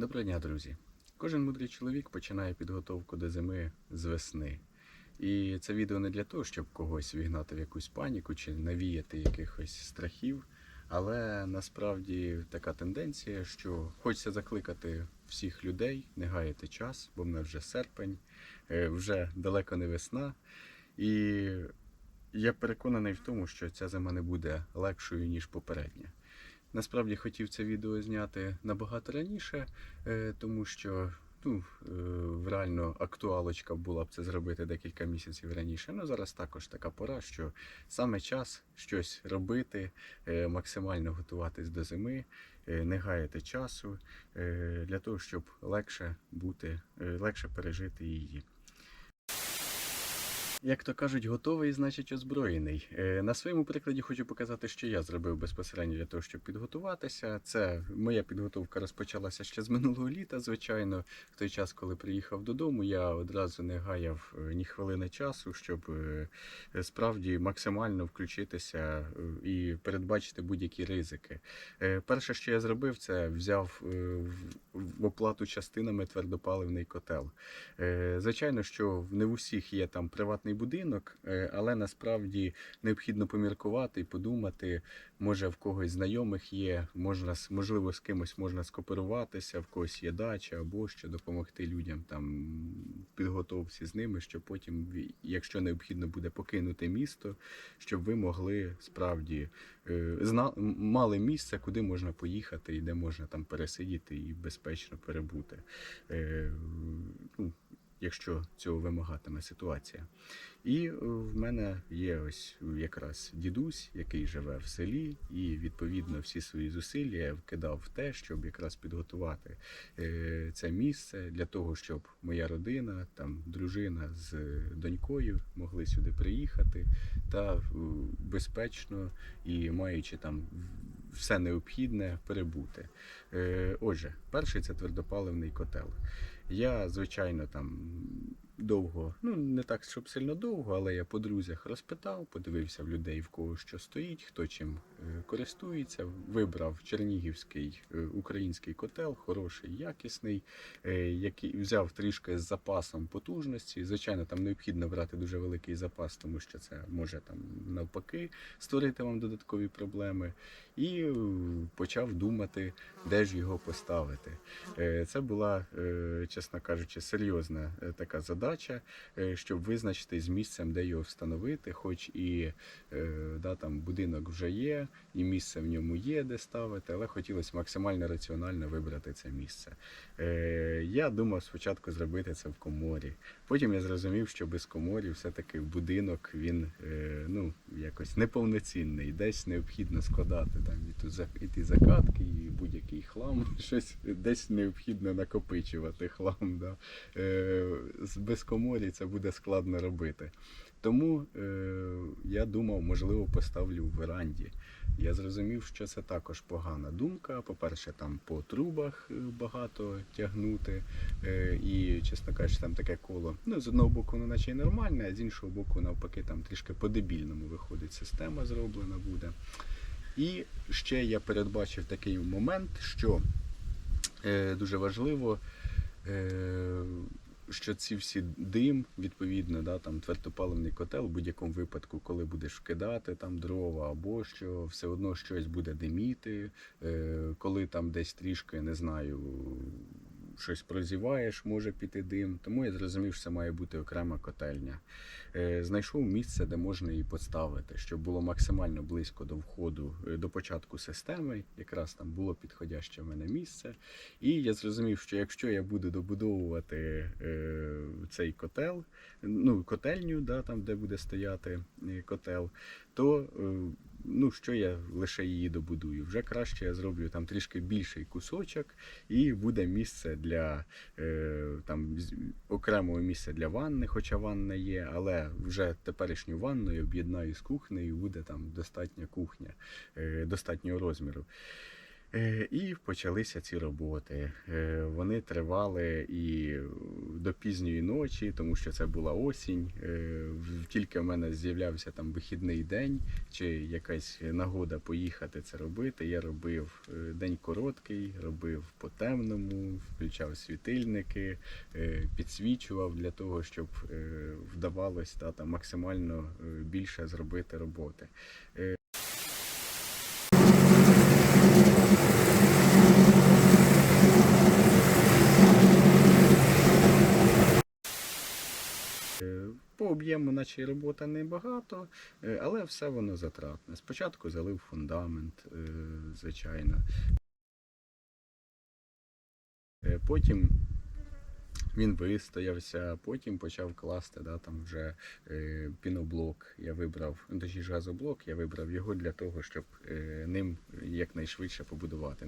Доброго дня, друзі! Кожен мудрий чоловік починає підготовку до зими з весни. І це відео не для того, щоб когось вігнати в якусь паніку чи навіяти якихось страхів. Але насправді така тенденція, що хочеться закликати всіх людей, не гаяти час, бо в нас вже серпень, е, вже далеко не весна. І я переконаний в тому, що ця зима не буде легшою, ніж попередня. Насправді хотів це відео зняти набагато раніше, е, тому що ну, е, реально актуалочка була б це зробити декілька місяців раніше. Ну зараз також така пора, що саме час щось робити, е, максимально готуватись до зими, не гаяти часу для того, щоб легше бути, легше пережити її. Як то кажуть, готовий, значить озброєний. Е, На своєму прикладі хочу показати, що я зробив безпосередньо для того, щоб підготуватися. Це моя підготовка розпочалася ще з минулого літа. Звичайно, в той час, коли приїхав додому, я одразу не гаяв е, ні хвилини часу, щоб е, справді максимально включитися і передбачити будь-які ризики. Перше, що я зробив, це взяв в- оплату частинами твердопаливний котел. Звичайно, що не в усіх є там приватний будинок, е, але насправді необхідно поміркувати і подумати, може в когось знайомих є, можна можливо з кимось можна скооперуватися, в когось є дача або що допомогти людям там підготовці з ними, щоб потім, якщо необхідно буде покинути місто, щоб ви могли справді е, зна- мали місце, куди можна поїхати і де можна там пересидіти і безпечно перебути. Е, ну, якщо цього вимагатиме ситуація. І е, в мене є ось якраз дідусь, який живе в селі, і відповідно всі свої зусилля я вкидав в те, щоб якраз підготувати е, це місце для того, щоб моя родина, там дружина з донькою могли сюди приїхати та е, безпечно і маючи там все необхідне перебути. Отже, перший це твердопаливний котел. Я, звичайно, там довго, ну не так, щоб сильно довго, але я по друзях розпитав, подивився в людей, в кого що стоїть, хто чим користується. Вибрав чернігівський е, український котел, хороший, якісний, е, який взяв трішки з запасом потужності. Звичайно, там необхідно брати дуже великий запас, тому що це може там навпаки створити вам додаткові проблеми. І е, почав думати, де ж його поставити. Це була, чесно кажучи, серйозна така задача, щоб визначити з місцем, де його встановити, хоч і да, там будинок вже є, і місце в ньому є, де ставити, але хотілося максимально раціонально вибрати це місце. Е, Я думав спочатку зробити це в коморі. Потім я зрозумів, що без коморі все-таки будинок він е, ну, якось неповноцінний. Десь необхідно складати там і, ту, за- і ті закатки, і будь-який хлам. Щось десь необхідно накопичувати хлам. Да. Е, без коморі це буде складно робити. Тому е, я думав, можливо, поставлю в веранді. Я зрозумів, що це також погана думка. По-перше, там по трубах е, багато тягнути. Е, і, чесно кажучи, там таке коло. Ну, з одного боку, воно наче й нормальне, а з іншого боку, навпаки, там трішки по-дебільному виходить система зроблена буде. І ще я передбачив такий момент, що е, дуже важливо. Що ці всі дим, відповідно, да, там твердопаливний котел, в будь-якому випадку, коли будеш кидати там дрова або що, все одно щось буде диміти, е, коли там десь трішки, не знаю, щось прозіваєш, може піти дим. Тому я зрозумів, що це має бути окрема котельня. Е, знайшов місце, де можна її поставити, щоб було максимально близько до входу, е, до початку системи. Якраз там було підходяще в мене місце. І я зрозумів, що якщо я буду добудовувати е, цей котел, ну, котельню, да, там, де буде стояти котел, то ну, що я лише її добудую? Вже краще я зроблю там трішки більший кусочок, і буде місце для е, там окремого місця для ванни, хоча ванна є, але вже теперішню ванну об'єднаю з кухнею, буде там достатня кухня, е, достатнього розміру. Е, І почалися ці роботи. Е, Вони тривали і до пізньої ночі, тому що це була осінь. Е, Тільки в мене з'являвся там вихідний день чи якась нагода поїхати це робити. Я робив е, день короткий, робив по темному, включав світильники, е, підсвічував для того, щоб вдавалось та, там, максимально більше зробити роботи. Е, По об'єму, наче робота небагато, е, але все воно затратне. Спочатку залив фундамент, е, звичайно. Е, Потім він вистоявся, потім почав класти да, там вже е, піноблок. Я вибрав, ну, точніше газоблок, я вибрав його для того, щоб е, ним якнайшвидше побудувати.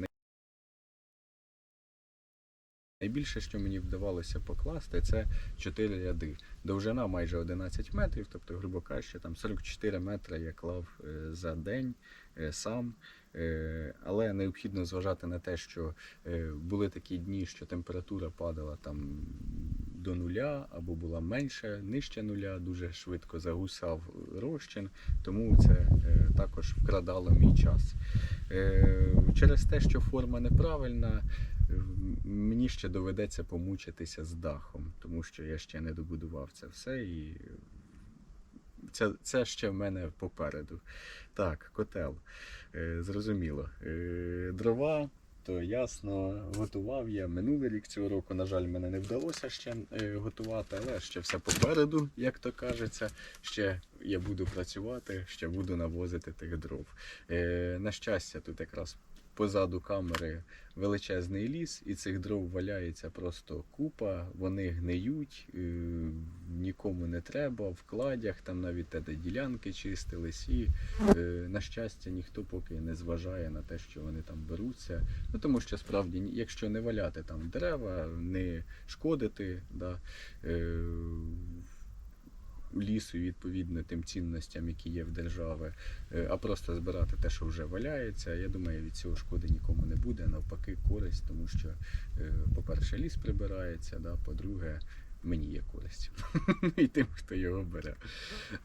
Найбільше, що мені вдавалося покласти, це 4 ряди. Довжина майже 11 метрів, тобто, грубо кажучи, там 44 метри я клав е, за день е, сам. Е, Але необхідно зважати на те, що були такі дні, що температура падала там до нуля або була менше, нижче нуля, дуже швидко загусав розчин, тому це також вкрадало мій час. Через те, що форма неправильна, мені ще доведеться помучитися з дахом, тому що я ще не добудував це все і це, це ще в мене попереду. Так, котел. Е, зрозуміло. Е, дрова. То ясно, готував я минулий рік цього року. На жаль, мене не вдалося ще е, готувати, але ще все попереду, як то кажеться. Ще я буду працювати, ще буду навозити тих дров. Е, на щастя, тут якраз позаду камери величезний ліс, і цих дров валяється просто купа, вони гниють, е, нікому не треба, в кладях, там навіть де ділянки чистились, і е, на щастя, ніхто поки не зважає на те, що вони там беруться. Ну тому що справді, якщо не валяти там дерева, не шкодити, да, е, лісу відповідно тим цінностям, які є в держави, е, а просто збирати те, що вже валяється. Я думаю, від цього шкоди нікому не буде. Навпаки, користь, тому що, е, по-перше, ліс прибирається, да, по-друге, мені є користь. І тим, хто його бере.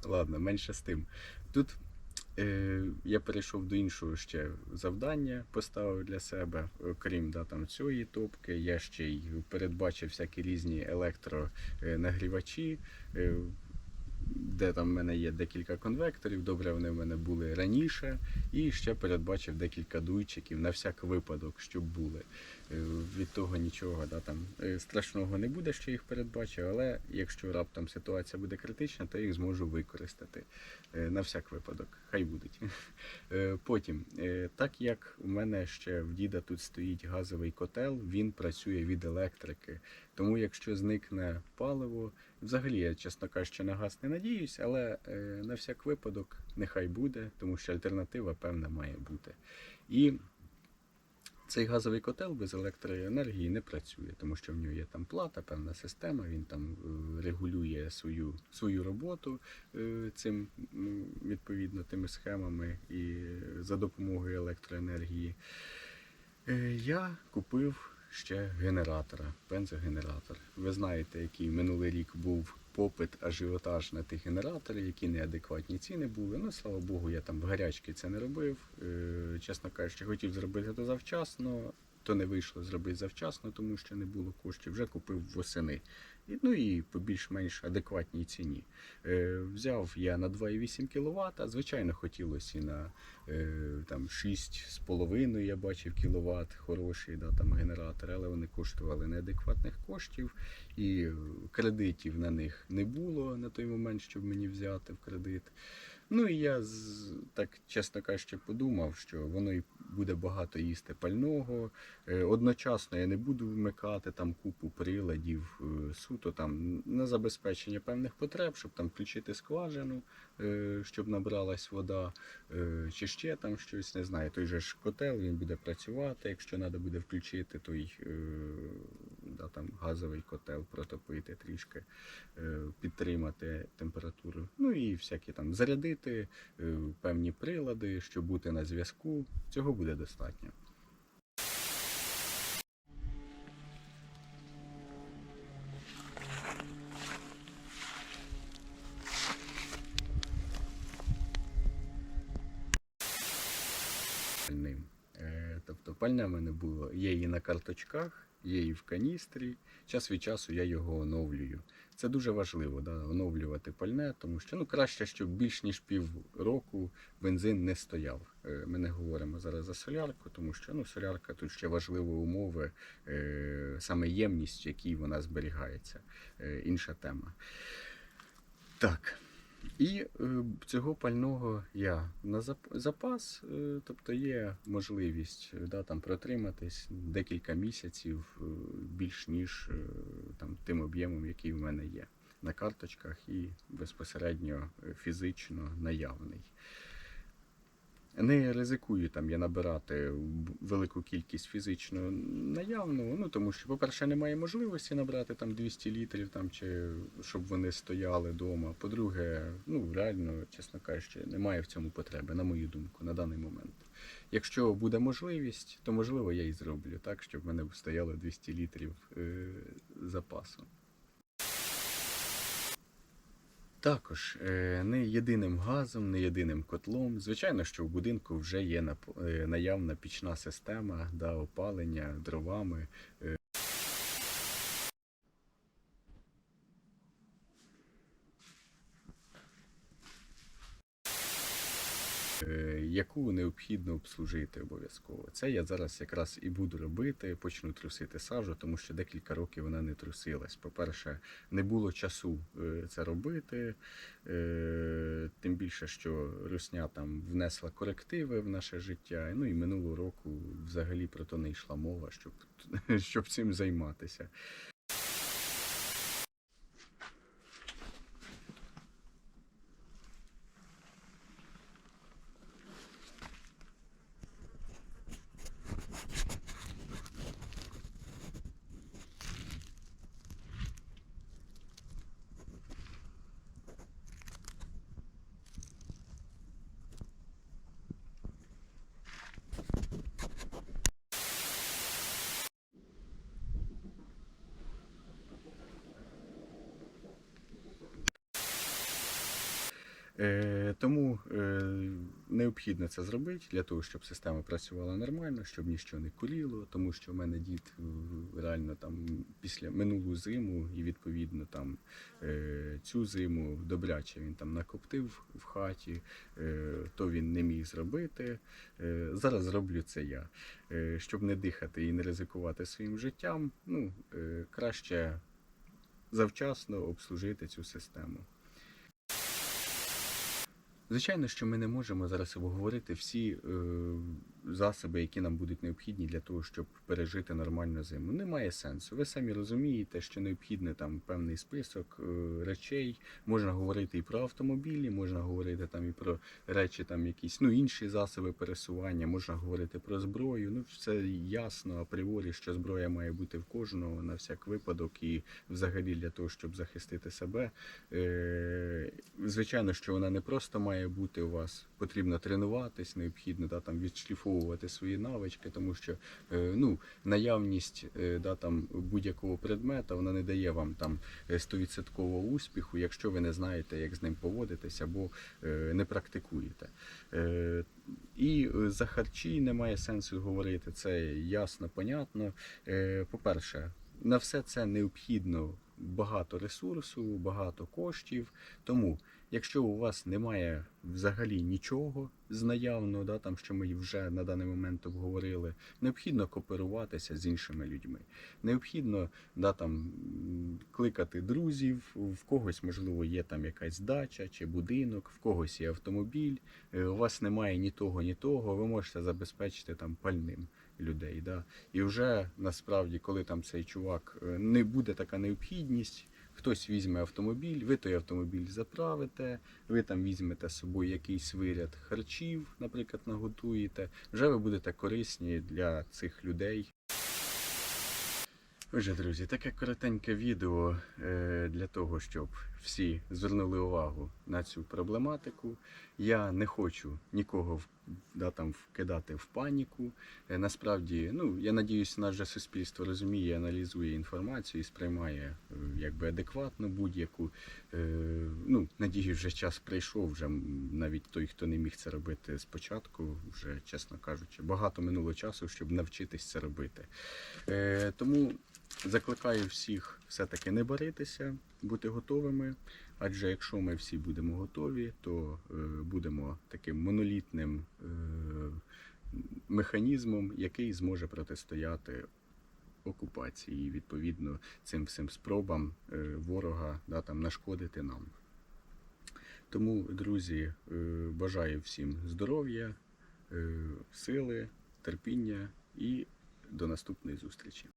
Ладно, менше з тим. Тут е, я перейшов до іншого ще завдання, поставив для себе, окрім да, там, цієї топки, я ще й передбачив всякі різні електронагрівачі. Де там в мене є декілька конвекторів, добре, вони в мене були раніше, і ще передбачив декілька дуйчиків на всяк випадок, щоб були. Е, Від того нічого да, там, е, страшного не буде, що їх передбачив, але якщо раптом ситуація буде критична, то їх зможу використати Е, на всяк випадок. Хай будуть. Потім, так як у мене ще в діда тут стоїть газовий котел, він працює від електрики. Тому якщо зникне паливо, взагалі я, чесно кажучи, на газ не надіюсь, але е, на всяк випадок нехай буде, тому що альтернатива певна має бути. І цей газовий котел без електроенергії не працює, тому що в нього є там плата, певна система, він там е, регулює свою, свою роботу е, цим відповідно тими схемами і за допомогою електроенергії. Е, Я купив ще генератора, бензогенератор. Ви знаєте, який минулий рік був попит, ажіотаж на тих генераторів, які неадекватні ціни були. Ну, слава Богу, я там в гарячки це не робив. Е, Чесно кажучи, хотів зробити це завчасно, то не вийшло зробити завчасно, тому що не було коштів. Вже купив восени. І, ну і по більш-менш адекватній ціні. Е, взяв я на 2,8 кВт. Звичайно, хотілося і на е, там 6,5 я бачив кіловат, хороші да, там генератори, але вони коштували неадекватних коштів, і кредитів на них не було на той момент, щоб мені взяти в кредит. Ну і я так, чесно кажучи, подумав, що воно і буде багато їсти пального. Е, Одночасно я не буду вмикати там купу приладів е, суто там на забезпечення певних потреб, щоб там включити скважину, е, щоб набралась вода, чи ще там щось, не знаю. Той же ж котел він буде працювати. Якщо треба буде включити той да, там, газовий котел, протопити трішки, е, підтримати температуру. Ну і всякі там зарядити е, певні прилади, щоб бути на зв'язку. Цього буде достатньо. Пальне в мене було, є і на карточках, є і в каністрі. Час від часу я його оновлюю. Це дуже важливо, да, оновлювати пальне, тому що ну, краще, щоб більш ніж півроку бензин не стояв. Е, Ми не говоримо зараз за солярку, тому що ну, солярка тут ще важливі умови, е, саме ємність, в якій вона зберігається. Е, інша тема. Так. І е, цього пального я на зап- запас, е, тобто є можливість е, да, там, протриматись декілька місяців більш ніж там, тим об'ємом, який в мене є на карточках і безпосередньо фізично наявний. Не ризикую там я набирати велику кількість фізично наявного, ну тому що, по-перше, немає можливості набрати там 200 літрів, там, чи щоб вони стояли вдома. По-друге, ну реально, чесно кажучи, немає в цьому потреби, на мою думку, на даний момент. Якщо буде можливість, то можливо я і зроблю так, щоб в мене стояло 200 літрів е, запасу. Також е, не єдиним газом, не єдиним котлом. Звичайно, що в будинку вже є е, наявна пічна система да, опалення дровами. е, е, Яку необхідно обслужити обов'язково. Це я зараз якраз і буду робити. Почну трусити сажу, тому що декілька років вона не трусилась. По-перше, не було часу е, це робити. Е, Тим більше, що Русня там внесла корективи в наше життя. Ну і минулого року взагалі про то не йшла мова, щоб, щоб цим займатися. Тому е, необхідно це зробити для того, щоб система працювала нормально, щоб нічого не куріло, тому що в мене дід е, реально там після минулу зиму і відповідно там е, цю зиму добряче він там накоптив в хаті, е, то він не міг зробити. Е, зараз зроблю це я. Е, щоб не дихати і не ризикувати своїм життям, ну, е, краще завчасно обслужити цю систему. Звичайно, що ми не можемо зараз обговорити всі е, засоби, які нам будуть необхідні для того, щоб пережити нормальну зиму. Немає сенсу. Ви самі розумієте, що необхідний там певний список е, речей. Можна говорити і про автомобілі, можна говорити там і про речі, там якісь ну інші засоби пересування, можна говорити про зброю. Ну все ясно апріорі, що зброя має бути в кожного на всяк випадок і взагалі для того, щоб захистити себе. Е, звичайно, що вона не просто має бути у вас, потрібно тренуватись, необхідно да, там, відшліфовувати свої навички, тому що е, ну, наявність е, да, там, будь-якого предмета вона не дає вам там е, 100% успіху, якщо ви не знаєте, як з ним поводитись або е, не практикуєте. Е, і е, за харчі немає сенсу говорити, це ясно, понятно. Е, По-перше, на все це необхідно багато ресурсу, багато коштів. Тому, якщо у вас немає взагалі нічого з наявного, да, там, що ми вже на даний момент обговорили, необхідно кооперуватися з іншими людьми. Необхідно да, там, кликати друзів, в когось, можливо, є там якась дача чи будинок, в когось є автомобіль, е, у вас немає ні того, ні того, ви можете забезпечити там пальним людей. Да? І вже насправді, коли там цей чувак е, не буде така необхідність, хтось візьме автомобіль, ви той автомобіль заправите, ви там візьмете з собою якийсь виряд харчів, наприклад, наготуєте. Вже ви будете корисні для цих людей. Отже, друзі, таке коротеньке відео е, для того, щоб всі звернули увагу на цю проблематику. Я не хочу нікого да, там, вкидати в паніку. Е, Насправді, ну, я надіюсь, наше суспільство розуміє, аналізує інформацію і сприймає е, якби адекватно будь-яку. Е, Ну, надіюсь, вже час прийшов, вже навіть той, хто не міг це робити спочатку, вже, чесно кажучи, багато минуло часу, щоб навчитись це робити. Тому закликаю всіх все-таки не баритися, бути готовими. Адже якщо ми всі будемо готові, то е, будемо таким монолітним е, механізмом, який зможе протистояти окупації, відповідно цим всім спробам е, ворога да, там, нашкодити нам. Тому, друзі, бажаю всім здоров'я, сили, терпіння і до наступної зустрічі.